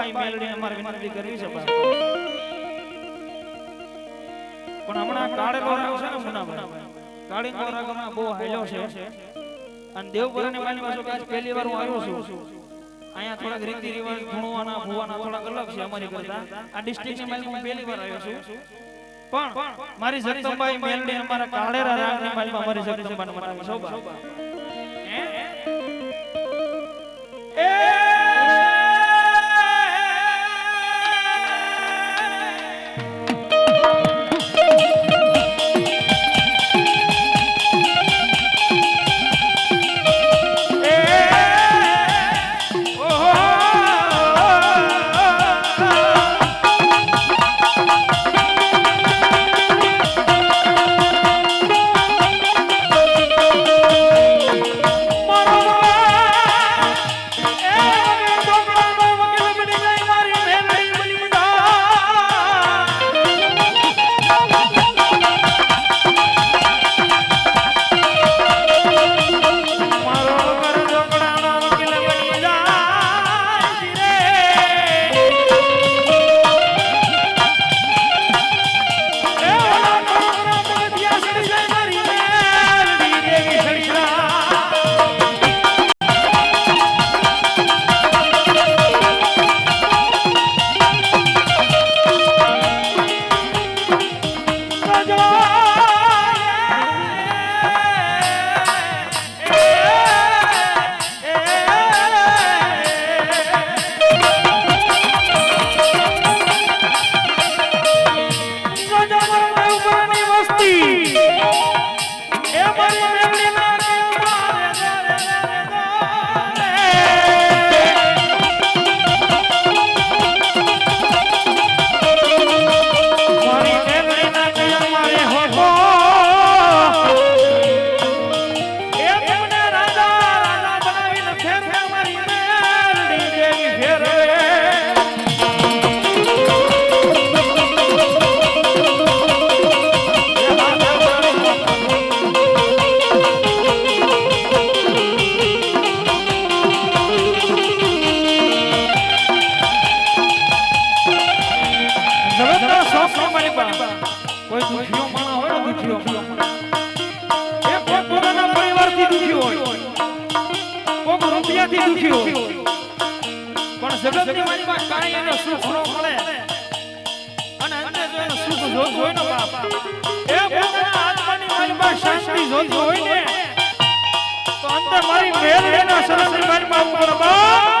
જગદંબાઈ મેલડી અમારે વિનંતી કરવી છે. પણ. હમણાં કાળેલો રાગ છે ને મુનાભાઈ, કાળીનો રાગ હમણાં બહુ હાલ્યો છે. અને દેવપુરાની માની પાછું આજ પહેલી વાર હું આવ્યો છું, અહીંયા થોડાક રીતિ રિવાજ ભણવાના ભૂવાના થોડાક અલગ છે અમારી કરતા. આ ડિસ્ટ્રિક્ટની માલમાં હું પહેલી વાર આવ્યો છું. પણ મારી જગદંબાઈ મેલડી અમારા કાળેરા રાગની માલમાં મારી જગદંબાને મનાવી છો બા. રૂપિયાથી દુખી હોય પણ જગતની મારી પાસે કાંઈ એને સુખ ન મળે અને અંતે જો એને સુખ જોતું હોય ને બાપ એ પોતાના આત્માની મારી પાસે શાંતિ જોતી હોય ને તો અંતે મારી મેલડીના સરસ મારી પાસે બાપ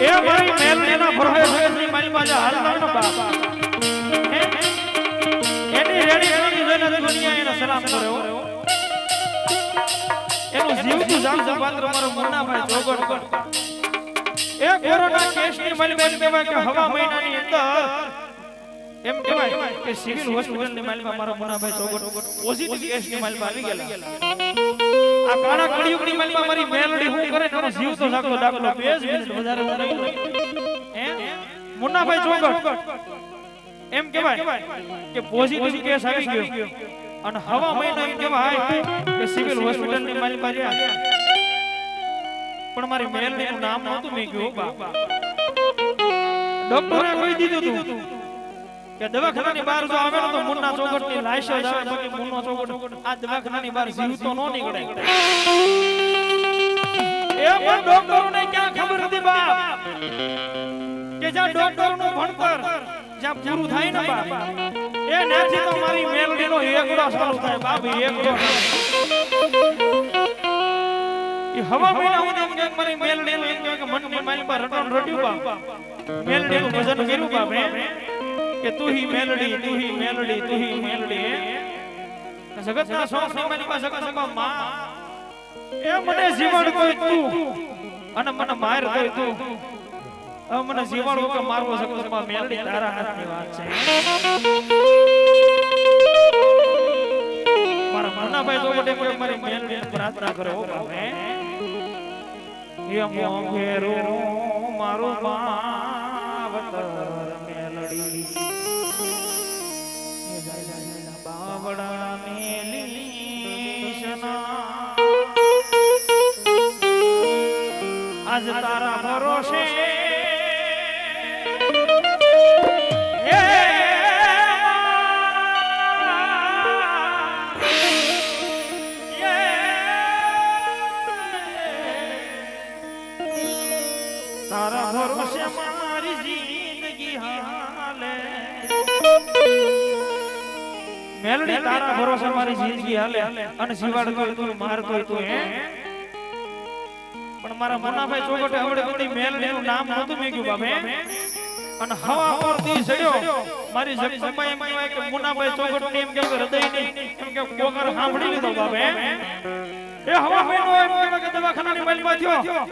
એ મારી પાસે બાપ એની મારો મુન્નાભાઈ જોગણ એ કોરોના કેસની મારી બેન કહેવાય કે હવા મહિનાની અંદર એમ કહેવાય કે સિવિલ હોસ્પિટલની માલમાં મારા મુન્નાભાઈ ચોગટ પોઝિટિવ કેસની માલમાં આવી ગયેલા. આ કાળા કળિયુગની મનમાં મારી મેલડી હું કરે એનો જીવ તો જાગતો ડાકલો પેજ મિનિટ વધારે વધારે હે? મુન્નાભાઈ ચોગટ. એમ કહેવાય કે પોઝિટિવ કેસ આવી ગયો. અને હવા મહિનો એમ કહેવાય કે સિવિલ હોસ્પિટલની મારી પાસે પણ મારી મેલડીનું નામ નહોતું મેં ગયું બા. ડોક્ટરે કહી દીધું તું? કે દવાખાનાની બહાર જો આવે તો મુન્ના ચોગટની લાશ જ આવે, બાકી મુન્નો ચોગટ આ દવાખાનાની બહાર જીવતો ન નીકળે. એ પણ ડોક્ટરોને ક્યાં ખબર હતી બાપ? કે જ્યાં ડોક્ટરનું ભણતર, જ્યાં પૂરું થાય ને બાપ, એ નથી તો મારી મેલડીનો એકડો ચાલુ થાય, બાપ એકડો હવા મહિના હું એમ કે મારી કહેવાય કે મનની મારી પર રટણ રટ્યું બાપ. મેલડીનું ભજન કર્યું બાપ કે તું હી મેલડી, તું હી મેલડી, તું હી મેલડી જગતના શોખની માં જગત જગતમાં. એ મને જીવન કોઈ તું, અને મને માર કોઈ તું. હવે મને જીવાડવો કે મારવો જગતમાં મેલડી તારા હાથની વાત છે. મારા મનાભાઈ તો વડે કોઈ મારી મેલડી પ્રાર્થના કરે ઓ બાપે, હે? યમો ઘેરો મારો માવતર. આજ તારા ભરોસે તારા ભરોસે મારી જિંદગી હાલે મેલડી તારા ભરોસે મારી જિંદગી હાલે અને શિવાડ કોઈ તું મારતો તું હે પણ મારા મનાભાઈ ચોગટે હવડે બધી મેલડીનું નામ નતું મેં બાપે. અને હવા પરથી ચડ્યો. મારી જગદંબા એમ કહેવાય કે મુનાભાઈ ચોગટ એમ કે હૃદયની એમ કે કોકર સાંભળી લીધો બાપે. એ હવા મહિનો એમ કહેવાય કે દવાખાનાની માલમાં થયો.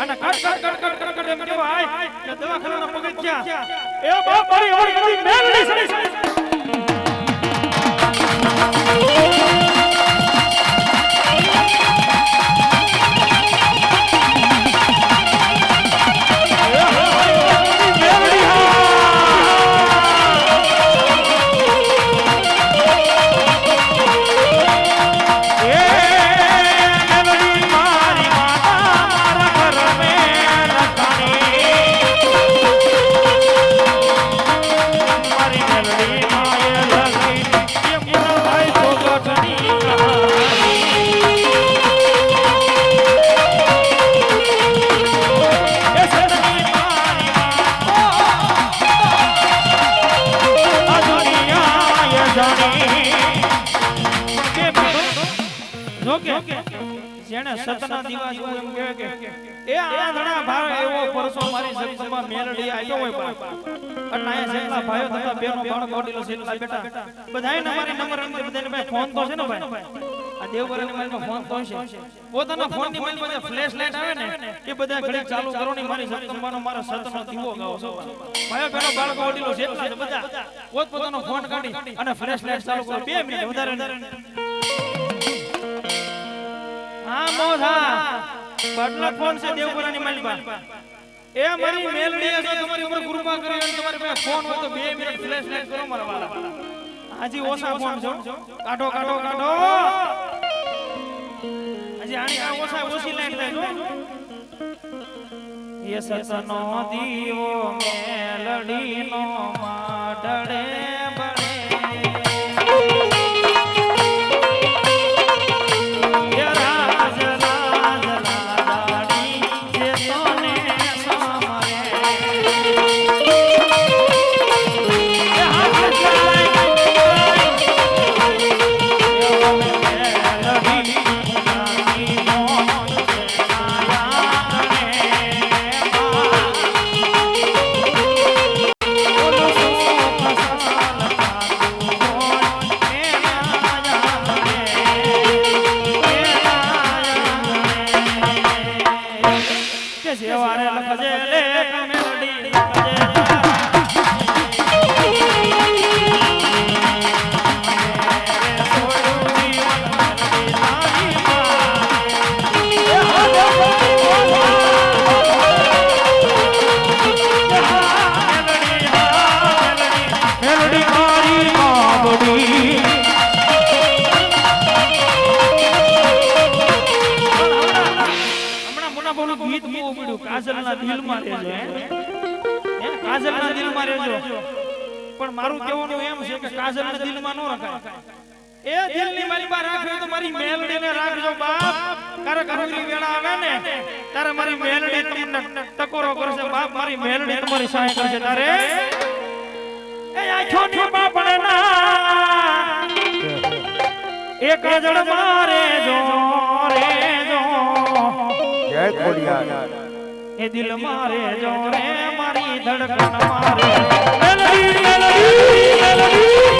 અને cut cut cut cut cut cut એમ કહેવાય કે દવાખાનાના પગથિયા. એ બાપ મારી હવડે બધી મેલડી સડી જેણે સતના દીવા જેવું એમ કહે કે એ આંધણા ભાવ એવો પરસો મારી જગતમાં મેલડી આવ્યો હોય પણ અને આયા જેટલા ભાઈઓ તથા બેનો બાળકો વડીલો છે એટલા બેટા. બધાયને મારી નંબર અંતે બધાને ભાઈ ફોન તો છે ને ભાઈ? આ દેવગરની મારી ફોન તો છે. પોતાના ફોનની મારી પાસે ફ્લેશ લાઇટ આવે ને એ બધા ઘડી ચાલુ કરો ને મારી જગતમાંનો મારો સતનો દીવો ગાવો છો ભાઈઓ બેનો બાળકો વડીલો છે એટલા બધા. પોત પોતાનો ફોન કાઢી અને ફ્લેશ લાઈટ ચાલુ કરો. 2 મિનિટ વધારે હા મોધા બદલા ફોન છે દેવપુરાની મલબા એ મારી મેલડી છે, તમારી ઉપર કૃપા કરી અને તમારી પાસે ફોન હોય તો 2 મિનિટ ફ્લેશ લાઈટ કરો મારા વાલા હાજી ઓછા ફોન છો કાઢો કાઢો કાઢો. હજી આની આ ઓછા, ઓછી લાઈટ થાય જો એ સતનો દીવો મેલડીનો માડળે રહેજો હે કાજલના દિલમાં રહેજો. પણ મારું કહેવાનું એમ છે કે કાજલના દિલમાં ન રખાય. એ દિલની મારી બા રાખવી હોય તો મારી મેલડીને રાખજો બાપ. કારણ કે વેળા આવે ને તારે મારી મેલડી તમને ટકોરો કરશે બાપ. મારી મેલડી તમારી સહાય કરશે. તારે? એ આખો ની બાપણે ના એક જળ મારે જો રે જો જય ખોડિયાર. એ દિલ મારે જો રે મારી. ધડકન મારે મેલડી મેલડી મેલડી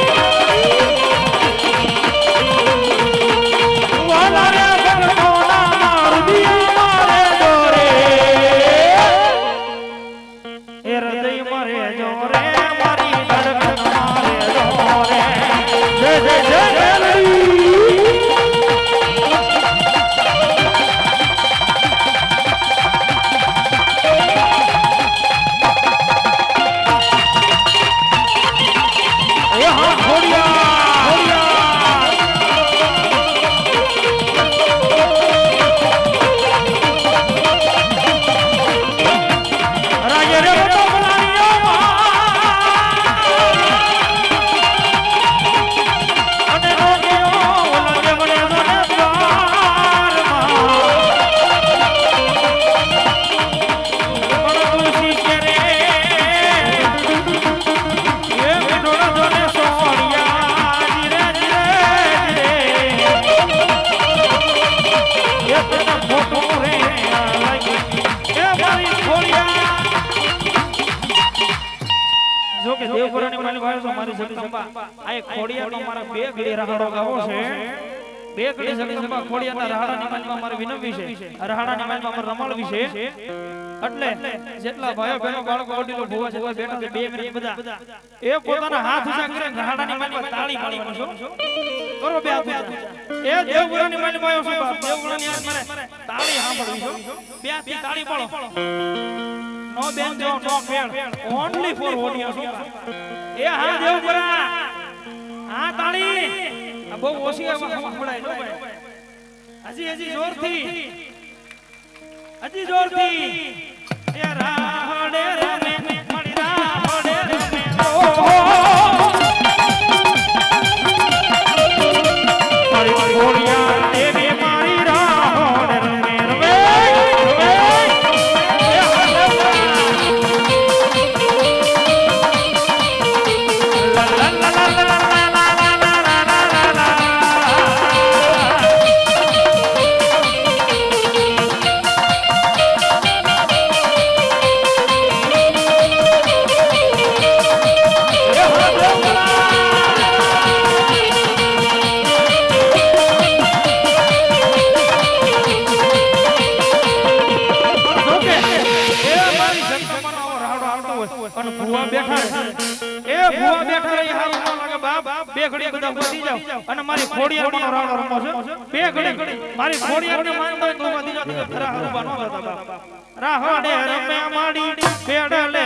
કે દેવપુરાની ભાઈ તો મારી જગદંબા આ એક ખોડિયાનો મારા બે ઘડી રહાડો ગાવો છે. બે ખોડિયાના રહાડાની મારે છે. મારે રમાડવી છે. એટલે જેટલા ભાઈઓ બહેનો બાળકો વડીલો ભૂવા છે બેઠા છે બે મિનિટ બધા. એ પોતાના હાથ ઊંચા કરીને રહાડાની માલમાં તાળી પાડી કરશો કરો બે હાથ ઊંચા એ દેવપુરાની માલમાં આવ્યો છું બાપ દેવપુરાની હાથ મારે તાળી સાંભળવી છો. બે હાથથી તાળી પાડો. નો બેન જો નો ફેર. Only for. ઓડિયો એ હા દેવપુરા હા તાળી. બહુ ઓછી સંભળાય હજી હજી જોરથી. હજી જોરથી. એ રાહડે રમે બાપ, બે ઘડી બધા ઊભા જાવ અને મારી ખોડિયારનો રાણો રમો છો. બે ઘડી મારી ખોડિયારને માનતો હોય તો ઊભા જાવ તો ખરા હરવા નો ન બાપ રાહડે રમે માડી પેડલે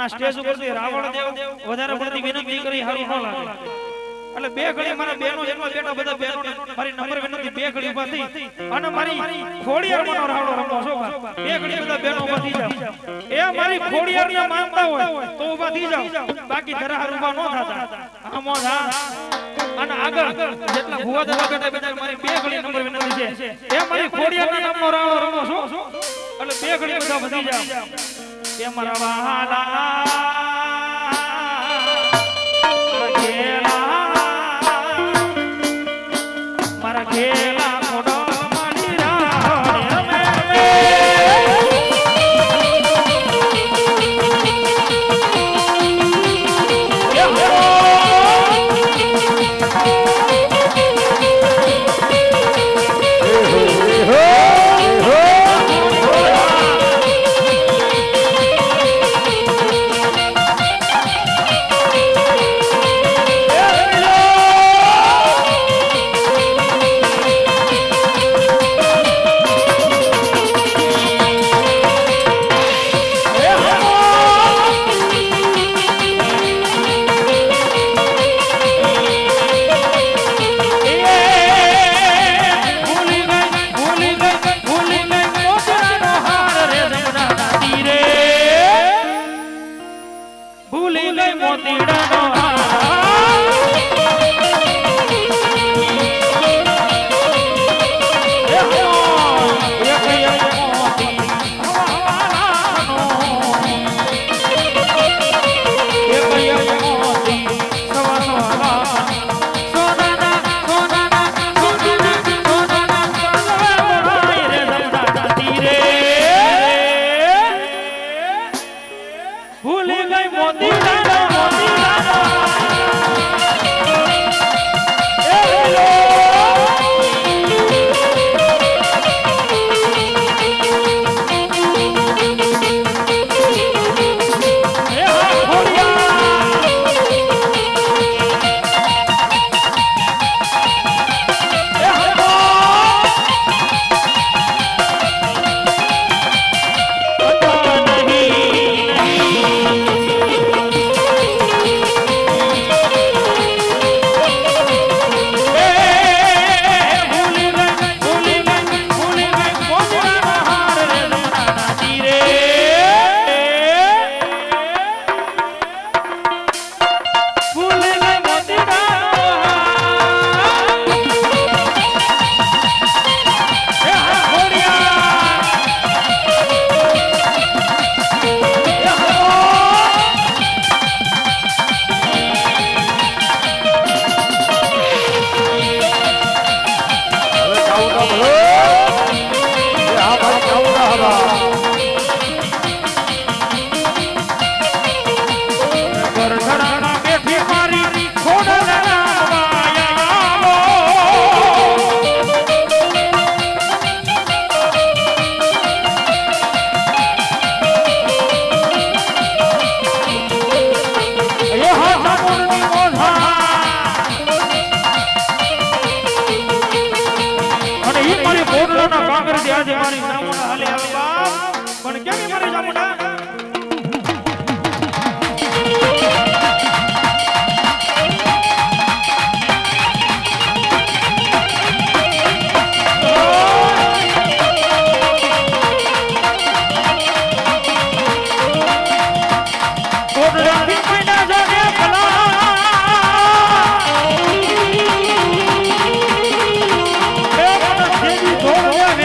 આના સ્ટેજ ઉપરથી રાવણ દેવ વધારે પડતી વિનંતી કરી હારું ન લાગે એટલે બે ઘડી મારા બેનો જેટલા બેટા બધા બેનો મારી નંબર વિનંતી બે ઘડી ઊભા થઈ અને મારી ખોડિયારનો રાવણો રમો છો બે ઘડી બધા બેનો ઊભા થઈ જાવ એ મારી ખોડિયારને માનતા હોય તો ઊભા થઈ જાવ બાકી ધરાહાર ઊભા ન થતા. આમો થા અને આગળ જેટલા ભુવા દાદા બેટા બેટા મારી બે ઘડી નંબર વિનંતી છે. એ મારી ખોડિયારના નામનો રાવણો રમો છો એટલે બે ઘડી બધા વધી જાવ એ મારા વહાલા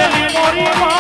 ધોળવે વેલી મોરી